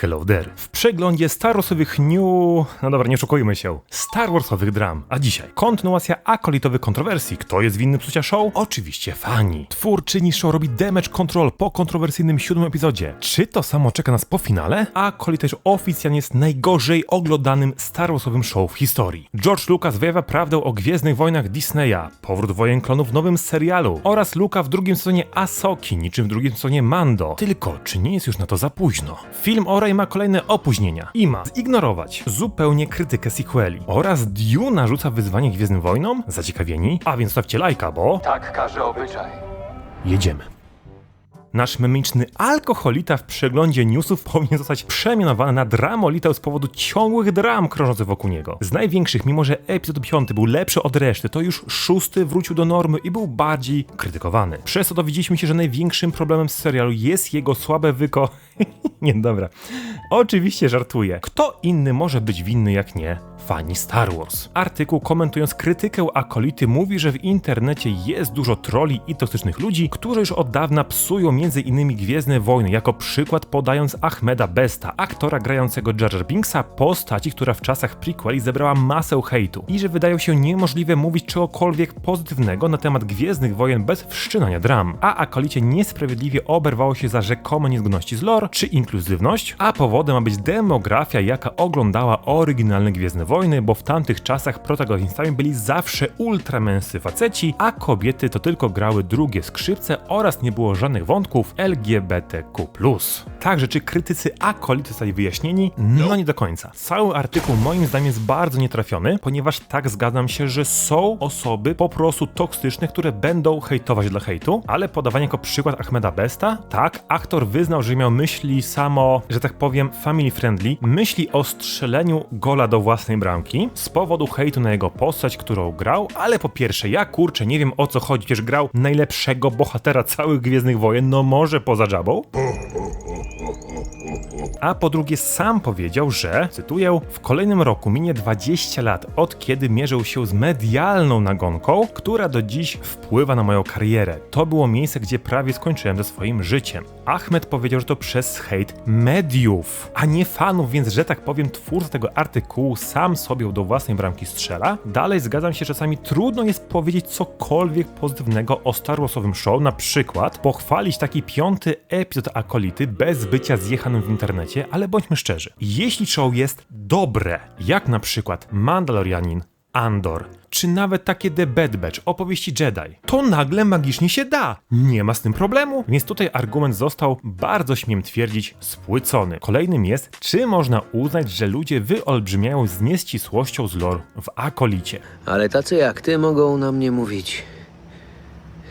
Hello there. W przeglądzie Star Warsowych new... No dobra, nie oszukujmy się. Star Warsowych dram. A dzisiaj kontynuacja akolitowych kontrowersji. Kto jest winny psucia show? Oczywiście fani. Twórczyni show robi damage control po kontrowersyjnym siódmym epizodzie. Czy to samo czeka nas po finale? Akolit też oficjalnie jest najgorzej oglądanym Star Warsowym show w historii. George Lucas wyjawia prawdę o Gwiezdnych Wojnach Disneya, powrót Wojen Klonów w nowym serialu oraz Luka w drugim sezonie Asoki, niczym w drugim sezonie Mando. Tylko, czy nie jest już na to za późno? Film o Ma kolejne opóźnienia i ma zignorować zupełnie krytykę sequeli oraz Dune narzuca wyzwanie Gwiezdnym Wojnom? Zaciekawieni? A więc stawcie lajka, bo Tak każe obyczaj. jedziemy. Nasz memiczny alkoholita w przeglądzie newsów powinien zostać przemianowany na dramolitę z powodu ciągłych dram krążących wokół niego. Z największych, mimo że epizod 5 był lepszy od reszty, to już szósty wrócił do normy i był bardziej krytykowany. Przez to dowiedzieliśmy się, że największym problemem z serialu jest jego słabe wyko... nie, dobra. Oczywiście żartuję. Kto inny może być winny jak nie fani Star Wars. Artykuł komentując krytykę Akolity mówi, że w internecie jest dużo troli i toksycznych ludzi, którzy już od dawna psują m.in. Gwiezdne Wojny, jako przykład podając Ahmeda Besta, aktora grającego Jar Jar Binksa, postaci, która w czasach prequeli zebrała masę hejtu i że wydają się niemożliwe mówić czegokolwiek pozytywnego na temat Gwiezdnych Wojen bez wszczynania dram, a Akolicie niesprawiedliwie oberwało się za rzekome niezgodności z lore czy inkluzywność, a powodem ma być demografia, jaka oglądała oryginalne Gwiezdne Wojny, bo w tamtych czasach protagonistami byli zawsze ultramęscy faceci, a kobiety to tylko grały drugie skrzypce oraz nie było żadnych wątków LGBTQ+. Także czy krytycy Akolity zostali wyjaśnieni? No nie do końca. Cały artykuł moim zdaniem jest bardzo nietrafiony, ponieważ tak zgadzam się, że są osoby po prostu toksyczne, które będą hejtować dla hejtu, ale podawanie jako przykład Ahmeda Besta, tak, aktor wyznał, że miał myśli samo, że tak powiem, family friendly, myśli o strzeleniu gola do własnej bramki z powodu hejtu na jego postać, którą grał, ale po pierwsze, ja kurczę, nie wiem o co chodzi, przecież grał najlepszego bohatera całych Gwiezdnych Wojen, no może poza Jabą. A po drugie, sam powiedział, że, cytuję, w kolejnym roku minie 20 lat od kiedy mierzył się z medialną nagonką, która do dziś wpływa na moją karierę. To było miejsce, gdzie prawie skończyłem ze swoim życiem. Ahmed powiedział, że to przez hejt mediów, a nie fanów, więc że tak powiem, twórca tego artykułu sam sobie do własnej bramki strzela. Dalej zgadzam się, że czasami trudno jest powiedzieć cokolwiek pozytywnego o Star Warsowym show, na przykład pochwalić taki piąty epizod Akolity bez bycia zjechanym w internecie, ale bądźmy szczerzy. Jeśli show jest dobre, jak na przykład Mandalorianin, Andor, czy nawet takie The Bad Batch, opowieści Jedi, to nagle magicznie się da. Nie ma z tym problemu. Więc tutaj argument został, bardzo śmiem twierdzić, spłycony. Kolejnym jest, czy można uznać, że ludzie wyolbrzymiają z nieścisłością z lore w Akolicie. Ale tacy jak ty mogą na mnie mówić.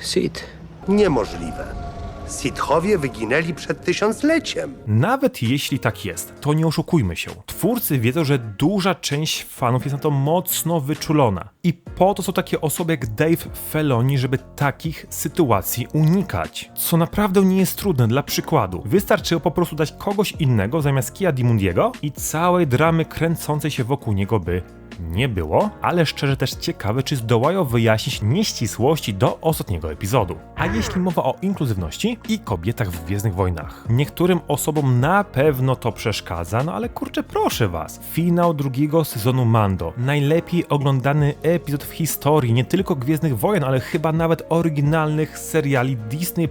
Sid. Niemożliwe. Sithowie wyginęli przed tysiącleciem. Nawet jeśli tak jest, to nie oszukujmy się. Twórcy wiedzą, że duża część fanów jest na to mocno wyczulona. I po to są takie osoby jak Dave Feloni, żeby takich sytuacji unikać. Co naprawdę nie jest trudne dla przykładu. Wystarczyło po prostu dać kogoś innego zamiast Kia Dimundiego i całej dramy kręcącej się wokół niego by nie było, ale szczerze też ciekawe, czy zdołają wyjaśnić nieścisłości do ostatniego epizodu. A jeśli mowa o inkluzywności i kobietach w Gwiezdnych Wojnach. Niektórym osobom na pewno to przeszkadza, no ale kurczę, proszę was. Finał drugiego sezonu Mando. Najlepiej oglądany epizod w historii nie tylko Gwiezdnych Wojen, ale chyba nawet oryginalnych seriali Disney+.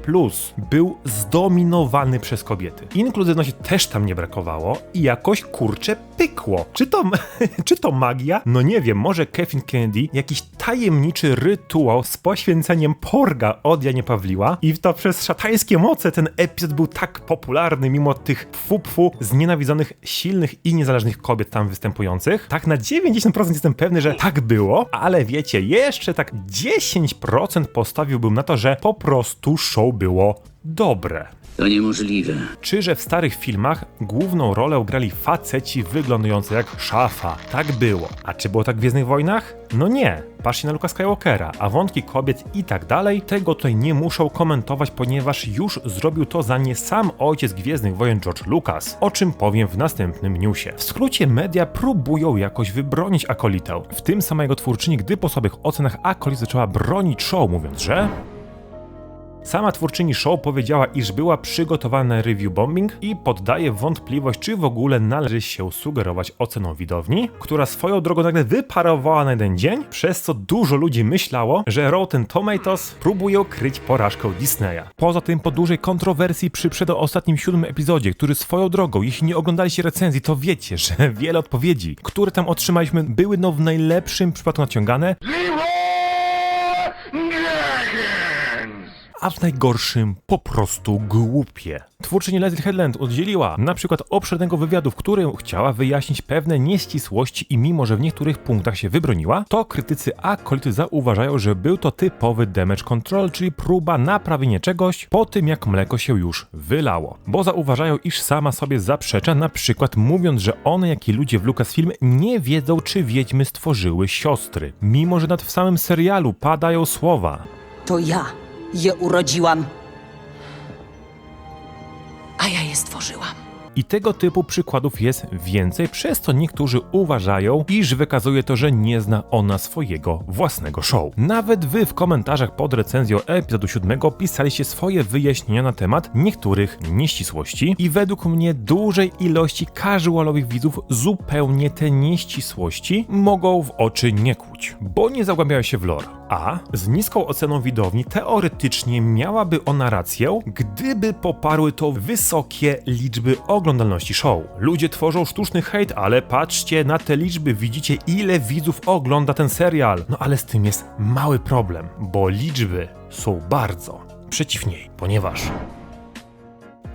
Był zdominowany przez kobiety. Inkluzywności też tam nie brakowało i jakoś kurczę pykło. Czy to, czy to magia? No nie wiem, może Kevin Kennedy jakiś tajemniczy rytuał z poświęceniem porga od Janie Pawliła i to przez szatańskie moce ten epizod był tak popularny mimo tych pfu-pfu znienawidzonych, silnych i niezależnych kobiet tam występujących. Tak na 90% jestem pewny, że tak było, ale wiecie, jeszcze tak 10% postawiłbym na to, że po prostu show było dobre. To niemożliwe. Czy że w starych filmach główną rolę grali faceci wyglądający jak szafa? Tak było. A czy było tak w Gwiezdnych Wojnach? No nie. Patrzcie na Luka Skywalkera, a wątki kobiet i tak dalej, tego tutaj nie muszą komentować, ponieważ już zrobił to za nie sam ojciec Gwiezdnych Wojen George Lucas, o czym powiem w następnym newsie. W skrócie media próbują jakoś wybronić Akolitę, w tym samego twórczyni, gdy po słabych ocenach Akolit zaczęła bronić show, mówiąc, że Sama twórczyni show powiedziała, iż była przygotowana na review bombing i poddaje wątpliwość, czy w ogóle należy się sugerować oceną widowni, która swoją drogą nagle wyparowała na jeden dzień, przez co dużo ludzi myślało, że Rotten Tomatoes próbuje ukryć porażkę Disneya. Poza tym po dużej kontrowersji przy przedostatnim siódmym epizodzie, który swoją drogą, jeśli nie oglądaliście recenzji, to wiecie, że wiele odpowiedzi, które tam otrzymaliśmy, były no w najlepszym przypadku naciągane, a w najgorszym po prostu głupie. Twórczyni Leslie Headland oddzieliła na przykład obszernego wywiadu, w którym chciała wyjaśnić pewne nieścisłości i mimo, że w niektórych punktach się wybroniła, to krytycy akolity zauważają, że był to typowy damage control, czyli próba naprawienia czegoś po tym, jak mleko się już wylało. Bo zauważają, iż sama sobie zaprzecza, na przykład mówiąc, że one, jak i ludzie w Lucasfilm nie wiedzą, czy wiedźmy stworzyły siostry. Mimo, że nad w samym serialu padają słowa, To ja je urodziłam. A ja je stworzyłam. I tego typu przykładów jest więcej, przez co niektórzy uważają, iż wykazuje to, że nie zna ona swojego własnego show. Nawet wy w komentarzach pod recenzją epizodu 7 pisaliście swoje wyjaśnienia na temat niektórych nieścisłości i według mnie dużej ilości casualowych widzów zupełnie te nieścisłości mogą w oczy nie kłuć, bo nie zagłębiają się w lore. A z niską oceną widowni teoretycznie miałaby ona rację, gdyby poparły to wysokie liczby oglądalności show. Ludzie tworzą sztuczny hejt, ale patrzcie na te liczby, widzicie ile widzów ogląda ten serial. No ale z tym jest mały problem, bo liczby są bardzo przeciw niej, ponieważ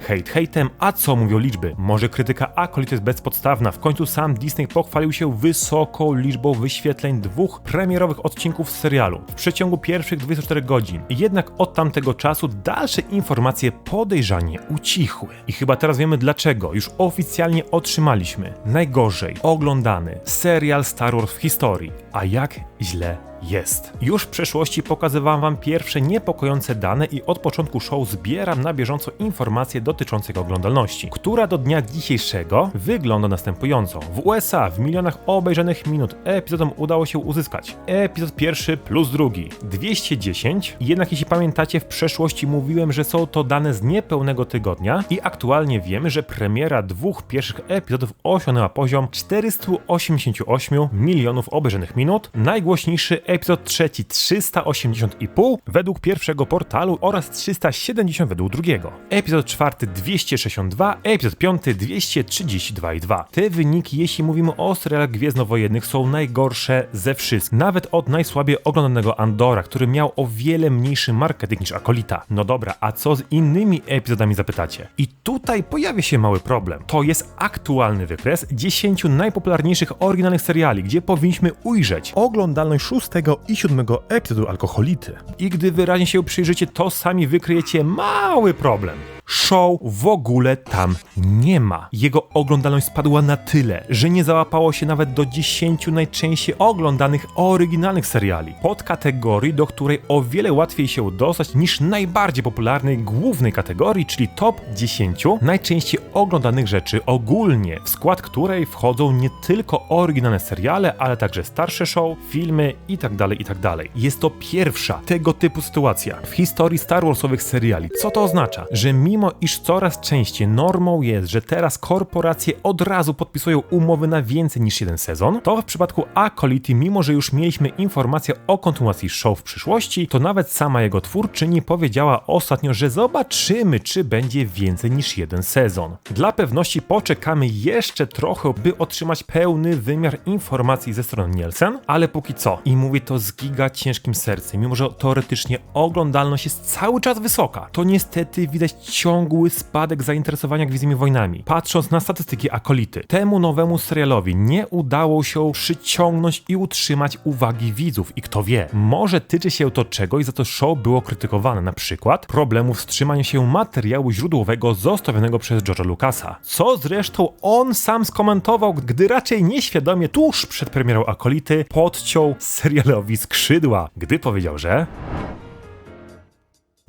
Hejt hejtem, a co mówią liczby? Może krytyka Acolyte jest bezpodstawna, w końcu sam Disney pochwalił się wysoką liczbą wyświetleń dwóch premierowych odcinków z serialu w przeciągu pierwszych 24 godzin. Jednak od tamtego czasu dalsze informacje podejrzanie ucichły. I chyba teraz wiemy dlaczego. Już oficjalnie otrzymaliśmy najgorzej oglądany serial Star Wars w historii. A jak źle jest. Już w przeszłości pokazywałam wam pierwsze niepokojące dane i od początku show zbieram na bieżąco informacje dotyczące oglądalności, która do dnia dzisiejszego wygląda następująco. W USA w milionach obejrzanych minut epizodom udało się uzyskać epizod pierwszy plus drugi 210, jednak jeśli pamiętacie w przeszłości mówiłem, że są to dane z niepełnego tygodnia i aktualnie wiemy, że premiera dwóch pierwszych epizodów osiągnęła poziom 488 milionów obejrzanych minut, najgłośniejszy epizod trzeci 380,5 według pierwszego portalu oraz 370 według drugiego. Epizod czwarty 262, epizod piąty 232,2. Te wyniki, jeśli mówimy o serialach gwiezdnowojennych, są najgorsze ze wszystkich. Nawet od najsłabiej oglądanego Andora, który miał o wiele mniejszy marketing niż Akolita. No dobra, a co z innymi epizodami zapytacie? I tutaj pojawia się mały problem. To jest aktualny wykres 10 najpopularniejszych oryginalnych seriali, gdzie powinniśmy ujrzeć oglądalność 6 i 7 epizodu Alkoholity. I gdy wyraźnie się przyjrzycie, to sami wykryjecie mały problem. Show w ogóle tam nie ma. Jego oglądalność spadła na tyle, że nie załapało się nawet do 10 najczęściej oglądanych oryginalnych seriali. Podkategorii, do której o wiele łatwiej się dostać niż najbardziej popularnej głównej kategorii, czyli top 10 najczęściej oglądanych rzeczy ogólnie, w skład której wchodzą nie tylko oryginalne seriale, ale także starsze show, filmy itd. itd. Jest to pierwsza tego typu sytuacja w historii Star Warsowych seriali. Co to oznacza? Że mimo iż coraz częściej normą jest, że teraz korporacje od razu podpisują umowy na więcej niż jeden sezon, to w przypadku Acolyty, mimo że już mieliśmy informację o kontynuacji show w przyszłości, to nawet sama jego twórczyni powiedziała ostatnio, że zobaczymy, czy będzie więcej niż jeden sezon. Dla pewności poczekamy jeszcze trochę, by otrzymać pełny wymiar informacji ze strony Nielsen, ale póki co, i mówię to z giga ciężkim sercem, mimo że teoretycznie oglądalność jest cały czas wysoka, to niestety widać ciągły spadek zainteresowania Gwiezdnymi Wojnami. Patrząc na statystyki Akolity, temu nowemu serialowi nie udało się przyciągnąć i utrzymać uwagi widzów. I kto wie, może tyczy się to czegoś, za co show było krytykowane, na przykład problemów wstrzymania się materiału źródłowego zostawionego przez George'a Lucasa, co zresztą on sam skomentował, gdy raczej nieświadomie tuż przed premierą Akolity podciął serialowi skrzydła, gdy powiedział, że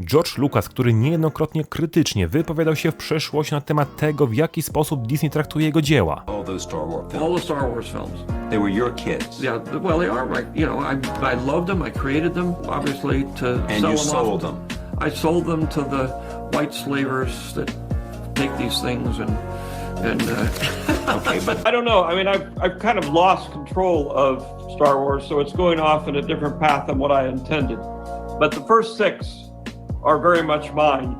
George Lucas, który niejednokrotnie krytycznie wypowiadał się w przeszłości na temat tego, w jaki sposób Disney traktuje jego dzieła. all those Star Wars films. All the Star Wars films. They were your kids. Yeah, well, they are right. You know, I, I loved them. I created them, obviously, to And sell you them sold off. them. I sold them to the white slavers that make these things and and uh, okay, but I don't know. I mean, I've I've kind of lost control of Star Wars, so it's going off in a different path than what I intended. But the first six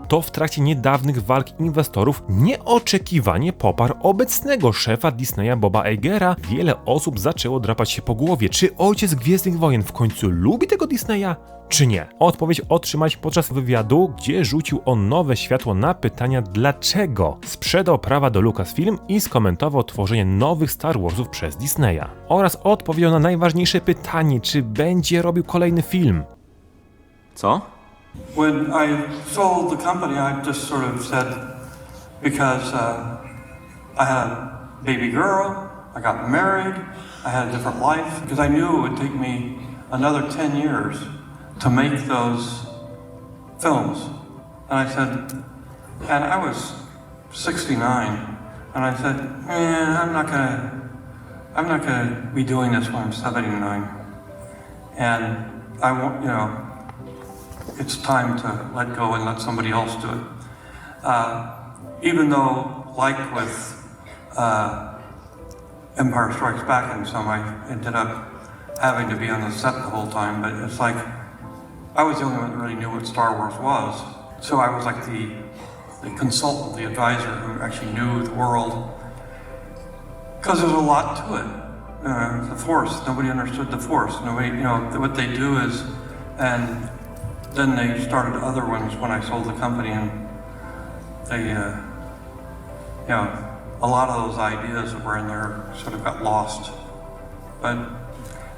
To w trakcie niedawnych walk inwestorów nieoczekiwanie poparł obecnego szefa Disneya Boba Eigera. Wiele osób zaczęło drapać się po głowie. Czy ojciec Gwiezdnych Wojen w końcu lubi tego Disneya? Czy nie? Odpowiedź otrzymać podczas wywiadu, gdzie rzucił on nowe światło na pytania dlaczego sprzedał prawa do Lucasfilm i skomentował tworzenie nowych Star Warsów przez Disneya. Oraz odpowiedział na najważniejsze pytanie, czy będzie robił kolejny film. Co? When I sold the company, I just sort of said, because uh, I had a baby girl, I got married, I had a different life, because I knew it would take me another 10 years to make those films. And I said, and I was 69, and I said, eh, I'm not gonna, I'm not gonna be doing this when I'm 79. And I want, you know, it's time to let go and let somebody else do it. Uh, even though, like with uh, Empire Strikes Back and some, I ended up having to be on the set the whole time, but it's like I was the only one that really knew what Star Wars was. So I was like the, the consultant, the advisor who actually knew the world. Because there's a lot to it. Uh, the Force, nobody understood the Force. Nobody, you know, what they do is, and then they started other ones when I sold the company, and they, uh, you know, a lot of those ideas that were in there sort of got lost. But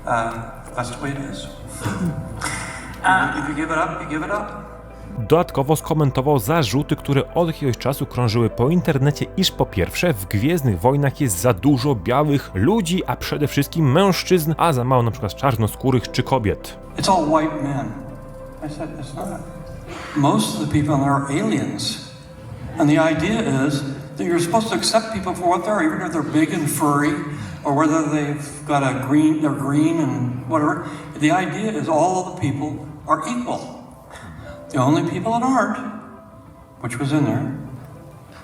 uh, that's the way it is. if you give it up, you give it up. Dodatkowo skomentował zarzuty, które od jakiegoś czasu krążyły po internecie, iż po pierwsze w Gwiezdnych Wojnach jest za dużo białych ludzi, a przede wszystkim mężczyzn, a za mało na przykład czarnoskórych czy kobiet. It's all white men. I said, it's not. Most of the people there are aliens. And the idea is that you're supposed to accept people for what they are, even if they're big and furry, or whether they've got a green, they're green and whatever. The idea is all the people are equal. The only people that aren't, which was in there,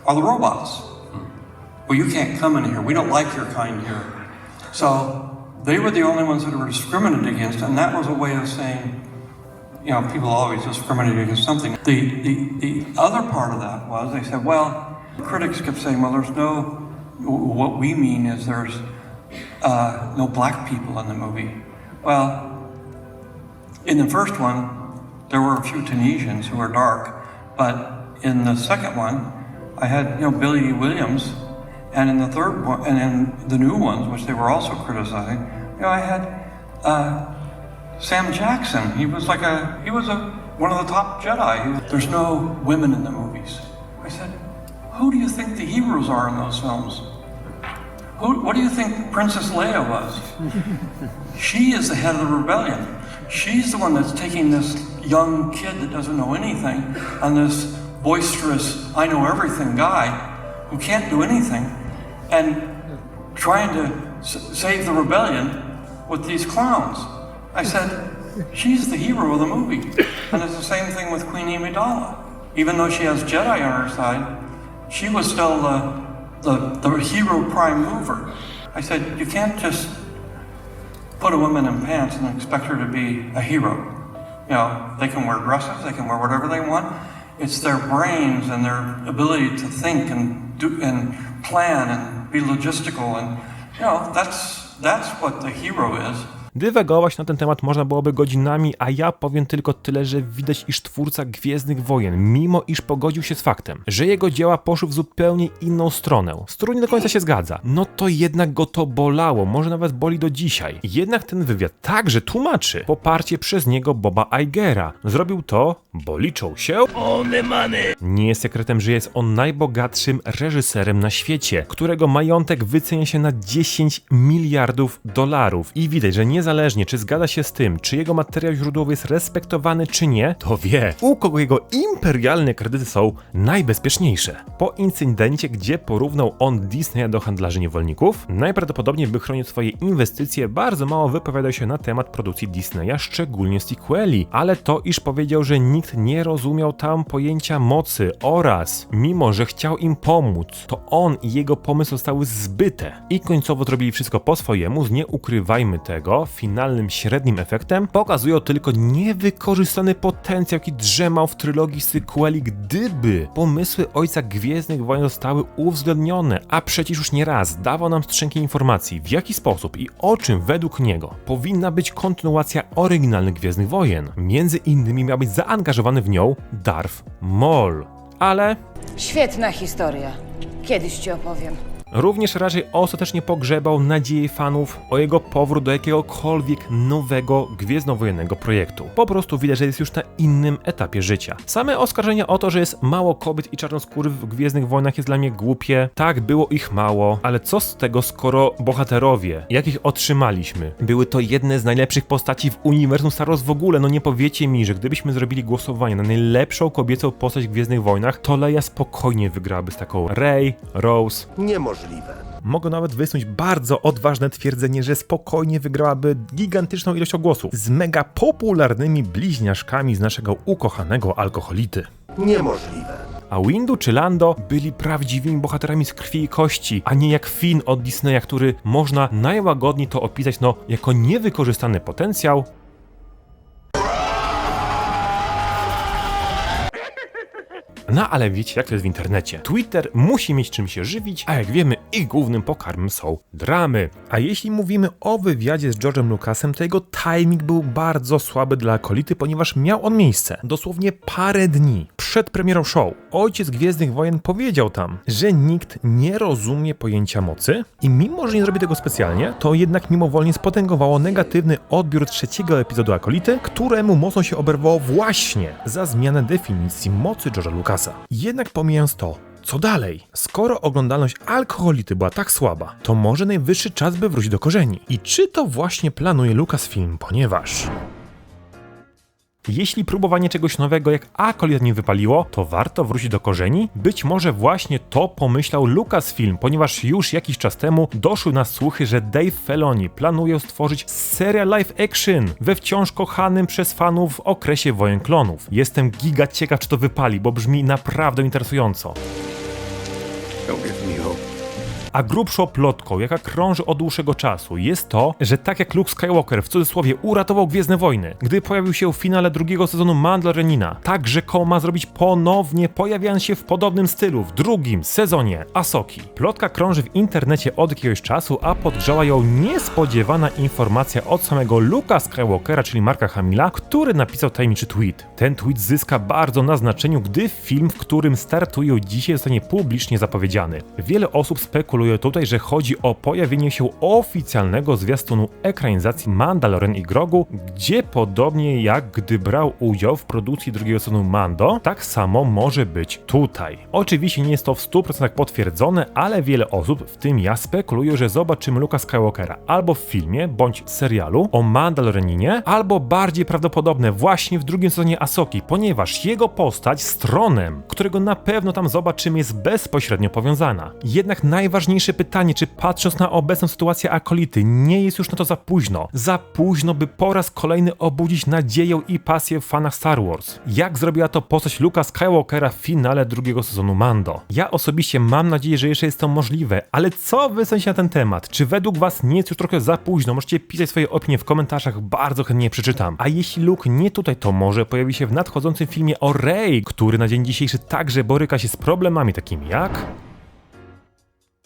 are the robots. Well, you can't come in here. We don't like your kind here. So they were the only ones that were discriminated against, and that was a way of saying, you know, people always discriminate against something. The, the, the other part of that was they said, well, critics kept saying, well, there's no, what we mean is there's uh, no black people in the movie. Well, in the first one, there were a few Tunisians who were dark, but in the second one, I had, you know, Billy Williams, and in the third one, and in the new ones, which they were also criticizing, you know, I had uh, Sam Jackson. He was like a he was a one of the top Jedi. There's no women in the movies. I said, who do you think the heroes are in those films? Who, what do you think Princess Leia was? she is the head of the rebellion. She's the one that's taking this young kid that doesn't know anything and this boisterous, I know everything guy who can't do anything and trying to s- save the rebellion with these clowns. I said, she's the hero of the movie. And it's the same thing with Queen Amidala. Even though she has Jedi on her side, she was still the, the, the hero prime mover. I said, you can't just put a woman in pants and expect her to be a hero. You know, they can wear dresses, they can wear whatever they want. It's their brains and their ability to think and do and plan and be logistical and you know, that's that's what the hero is. Dywagować na ten temat można byłoby godzinami, a ja powiem tylko tyle, że widać, iż twórca Gwiezdnych Wojen, mimo iż pogodził się z faktem, że jego dzieła poszły w zupełnie inną stronę, z którą nie do końca się zgadza, no to jednak go to bolało, może nawet boli do dzisiaj. Jednak ten wywiad także tłumaczy poparcie przez niego Boba Eigera. Zrobił to, bo liczą się... Nie jest sekretem, że jest on najbogatszym reżyserem na świecie, którego majątek wycenia się na 10 miliardów dolarów. I widać, że nie niezależnie czy zgadza się z tym, czy jego materiał źródłowy jest respektowany czy nie, to wie, u kogo jego imperialne kredyty są najbezpieczniejsze. Po incydencie, gdzie porównał on Disneya do handlarzy niewolników, najprawdopodobniej by chronił swoje inwestycje, bardzo mało wypowiadał się na temat produkcji Disneya, szczególnie sequeli, ale to iż powiedział, że nikt nie rozumiał tam pojęcia mocy oraz, mimo że chciał im pomóc, to on i jego pomysł zostały zbyte i końcowo zrobili wszystko po swojemu, z nie ukrywajmy tego, finalnym średnim efektem pokazują tylko niewykorzystany potencjał, jaki drzemał w trylogii sequeli, gdyby pomysły ojca Gwiezdnych Wojen zostały uwzględnione, a przecież już nie raz dawał nam strzęki informacji, w jaki sposób i o czym według niego powinna być kontynuacja oryginalnych Gwiezdnych Wojen. Między innymi miał być zaangażowany w nią Darth Maul. Ale Świetna historia. Kiedyś ci opowiem. Również raczej ostatecznie pogrzebał nadzieję fanów o jego powrót do jakiegokolwiek nowego gwiezdnowojennego projektu. Po prostu widać, że jest już na innym etapie życia. Same oskarżenia o to, że jest mało kobiet i czarnoskórych w Gwiezdnych Wojnach jest dla mnie głupie. Tak, było ich mało, ale co z tego, skoro bohaterowie, jakich otrzymaliśmy, były to jedne z najlepszych postaci w uniwersum Star Wars w ogóle. No nie powiecie mi, że gdybyśmy zrobili głosowanie na najlepszą kobiecą postać w Gwiezdnych Wojnach, to Leia spokojnie wygrałaby z taką Rey, Rose, Niemożliwe. Mogę nawet wysnuć bardzo odważne twierdzenie, że spokojnie wygrałaby gigantyczną ilość głosów z mega popularnymi bliźniaszkami z naszego ukochanego alkoholity. Niemożliwe. A Windu czy Lando byli prawdziwymi bohaterami z krwi i kości, a nie jak Finn od Disneya, który można najłagodniej to opisać no jako niewykorzystany potencjał, No ale wiecie, jak to jest w internecie. Twitter musi mieć czym się żywić, a jak wiemy, ich głównym pokarmem są dramy. A jeśli mówimy o wywiadzie z George'em Lucasem, to jego timing był bardzo słaby dla akolity, ponieważ miał on miejsce dosłownie parę dni przed premierą show. Ojciec Gwiezdnych Wojen powiedział tam, że nikt nie rozumie pojęcia mocy i mimo, że nie zrobi tego specjalnie, to jednak mimowolnie spotęgowało negatywny odbiór trzeciego epizodu Akolity, któremu mocno się oberwało właśnie za zmianę definicji mocy George'a Lucasa. Jednak pomijając to, co dalej? Skoro oglądalność alkoholity była tak słaba, to może najwyższy czas, by wrócić do korzeni. I czy to właśnie planuje Lucasfilm, ponieważ... Jeśli próbowanie czegoś nowego jak Acolyte nie wypaliło, to warto wrócić do korzeni? Być może właśnie to pomyślał Lucasfilm, ponieważ już jakiś czas temu doszły nas słuchy, że Dave Filoni planuje stworzyć serial live action we wciąż kochanym przez fanów okresie Wojen Klonów. Jestem giga ciekaw, czy to wypali, bo brzmi naprawdę interesująco. Don't give me hope. A grubszą plotką, jaka krąży od dłuższego czasu, jest to, że tak jak Luke Skywalker w cudzysłowie uratował Gwiezdne Wojny, gdy pojawił się w finale drugiego sezonu Mandalorianina, tak rzekomo ma zrobić ponownie pojawiając się w podobnym stylu w drugim sezonie Asoki. Plotka krąży w internecie od jakiegoś czasu, a podgrzała ją niespodziewana informacja od samego Luka Skywalkera, czyli Marka Hamila, który napisał tajemniczy tweet. Ten tweet zyska bardzo na znaczeniu, gdy film, w którym startują dzisiaj zostanie publicznie zapowiedziany. Wiele osób spekuluje tutaj, że chodzi o pojawienie się oficjalnego zwiastunu ekranizacji Mandalorian i Grogu, gdzie podobnie jak gdy brał udział w produkcji drugiego sezonu Mando, tak samo może być tutaj. Oczywiście nie jest to w 100% potwierdzone, ale wiele osób, w tym ja, spekuluje, że zobaczymy Luka Skywalkera albo w filmie, bądź serialu o Mandalorianinie, albo bardziej prawdopodobne właśnie w drugim sezonie Asoki, ponieważ jego postać z tronem, którego na pewno tam zobaczymy, jest bezpośrednio powiązana. Jednak najważniejsze pytanie, czy patrząc na obecną sytuację Akolity, nie jest już na to za późno. Za późno, by po raz kolejny obudzić nadzieję i pasję w fanach Star Wars. Jak zrobiła to postać Luka Skywalkera w finale drugiego sezonu Mando. Ja osobiście mam nadzieję, że jeszcze jest to możliwe, ale co wy sądzicie na ten temat? Czy według was nie jest już trochę za późno? Możecie pisać swoje opinie w komentarzach, bardzo chętnie przeczytam. A jeśli Luke nie tutaj, to może pojawi się w nadchodzącym filmie o Rey, który na dzień dzisiejszy także boryka się z problemami takimi jak...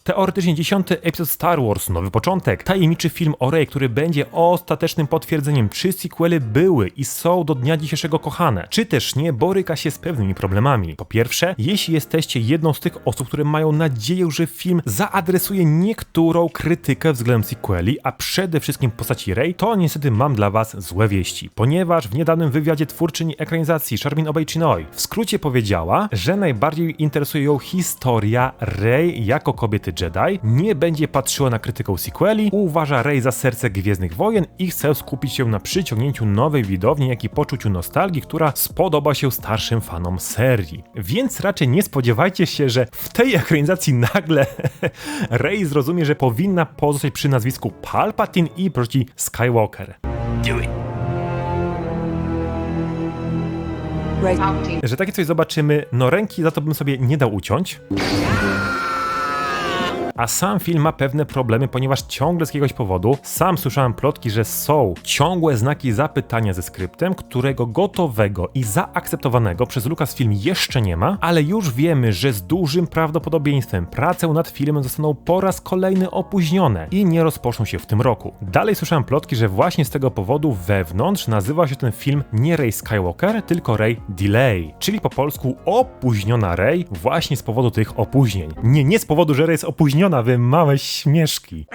Teoretycznie dziesiąty epizod Star Wars, nowy początek, tajemniczy film o Rey, który będzie ostatecznym potwierdzeniem, czy sequely były i są do dnia dzisiejszego kochane, czy też nie, boryka się z pewnymi problemami. Po pierwsze, jeśli jesteście jedną z tych osób, które mają nadzieję, że film zaadresuje niektórą krytykę względem sequeli, a przede wszystkim postaci Rey, to niestety mam dla was złe wieści, ponieważ w niedawnym wywiadzie twórczyni ekranizacji Charmin Obey-Chinoy w skrócie powiedziała, że najbardziej interesuje ją historia Rey jako kobiety Jedi, nie będzie patrzyła na krytyką sequeli, uważa Rey za serce Gwiezdnych Wojen i chce skupić się na przyciągnięciu nowej widowni, jak i poczuciu nostalgii, która spodoba się starszym fanom serii. Więc raczej nie spodziewajcie się, że w tej ekranizacji nagle Rey zrozumie, że powinna pozostać przy nazwisku Palpatine i prości Skywalker. Że takie coś zobaczymy, no ręki za to bym sobie nie dał uciąć. A sam film ma pewne problemy, ponieważ ciągle z jakiegoś powodu, sam słyszałem plotki, że są ciągłe znaki zapytania ze skryptem, którego gotowego i zaakceptowanego przez Lucasfilm jeszcze nie ma, ale już wiemy, że z dużym prawdopodobieństwem prace nad filmem zostaną po raz kolejny opóźnione i nie rozpoczną się w tym roku. Dalej słyszałem plotki, że właśnie z tego powodu wewnątrz nazywa się ten film nie Rey Skywalker, tylko Rey Delay, czyli po polsku opóźniona Rey właśnie z powodu tych opóźnień. Nie, nie z powodu, że Rey jest opóźniona, wy małe śmieszki.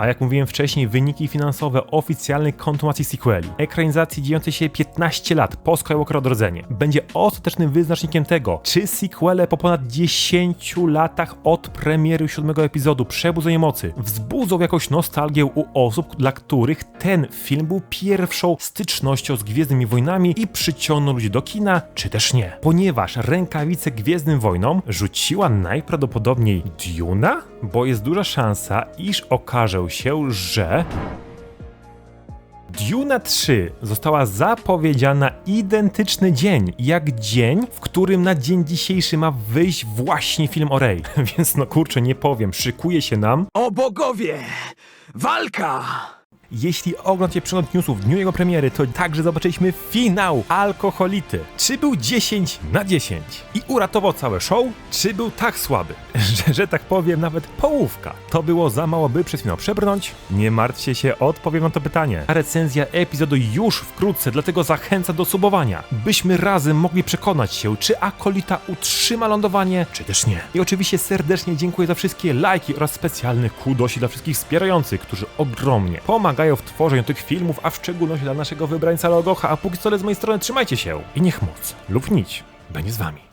A jak mówiłem wcześniej, wyniki finansowe oficjalnej kontynuacji sequeli, ekranizacji dziejącej się 15 lat po Skywalker Odrodzenie, będzie ostatecznym wyznacznikiem tego, czy sequele po ponad 10 latach od premiery siódmego epizodu Przebudzenie Mocy wzbudzą jakąś nostalgię u osób, dla których ten film był pierwszą stycznością z Gwiezdnymi Wojnami i przyciągnął ludzi do kina, czy też nie. Ponieważ rękawice Gwiezdnym Wojnom rzuciła najprawdopodobniej Duna, bo jest duża szansa, iż okaże się, że Duna 3 została zapowiedziana identyczny dzień, jak dzień, w którym na dzień dzisiejszy ma wyjść właśnie film o Rey. Więc no kurczę, nie powiem, szykuje się nam. O bogowie! Walka! Jeśli oglądacie przegląd newsów w dniu jego premiery, to także zobaczyliśmy finał Alkoholity. Czy był 10 na 10 i uratował całe show, czy był tak słaby, że, że tak powiem nawet połówka. To było za mało, by przez finał przebrnąć? Nie martwcie się, odpowiem na to pytanie. A recenzja epizodu już wkrótce, dlatego zachęcam do subowania, byśmy razem mogli przekonać się, czy Akolita utrzyma lądowanie, czy też nie. I oczywiście serdecznie dziękuję za wszystkie lajki oraz specjalne kudosi dla wszystkich wspierających, którzy ogromnie pomagają w tworzeniu tych filmów, a w szczególności dla naszego wybrańca Logocha. A póki co z mojej strony trzymajcie się i niech moc lub nić będzie z wami.